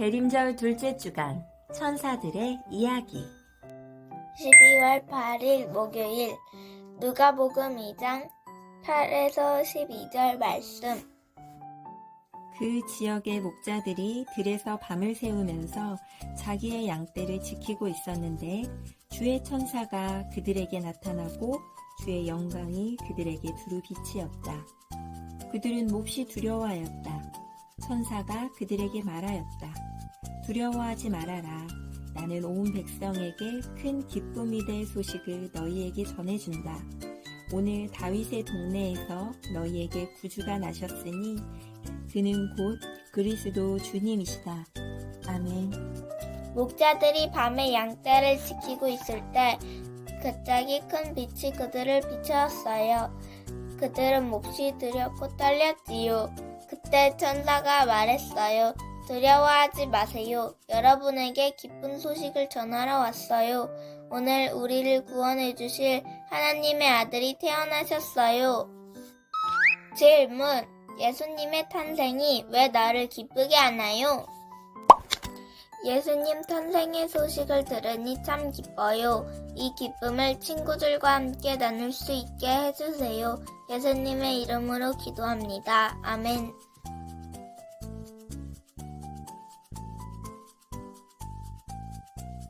대림절 둘째 주간 천사들의 이야기 12월 8일 목요일 누가복음 2장 8에서 12절 말씀 그 지역의 목자들이 들에서 밤을 새우면서 자기의 양떼를 지키고 있었는데 주의 천사가 그들에게 나타나고 주의 영광이 그들에게 두루 빛이었다. 그들은 몹시 두려워하였다. 천사가 그들에게 말하였다. 두려워하지 말아라. 나는 온 백성에게 큰 기쁨이 될 소식을 너희에게 전해준다. 오늘 다윗의 동네에서 너희에게 구주가 나셨으니 그는 곧 그리스도 주님이시다. 아멘. 목자들이 밤에 양떼를 지키고 있을 때 갑자기 큰 빛이 그들을 비추었어요. 그들은 몹시 두렵고 떨렸지요. 그때 천사가 말했어요. 두려워하지 마세요. 여러분에게 기쁜 소식을 전하러 왔어요. 오늘 우리를 구원해 주실 하나님의 아들이 태어나셨어요. 질문. 예수님의 탄생이 왜 나를 기쁘게 하나요? 예수님 탄생의 소식을 들으니 참 기뻐요. 이 기쁨을 친구들과 함께 나눌 수 있게 해주세요. 예수님의 이름으로 기도합니다. 아멘.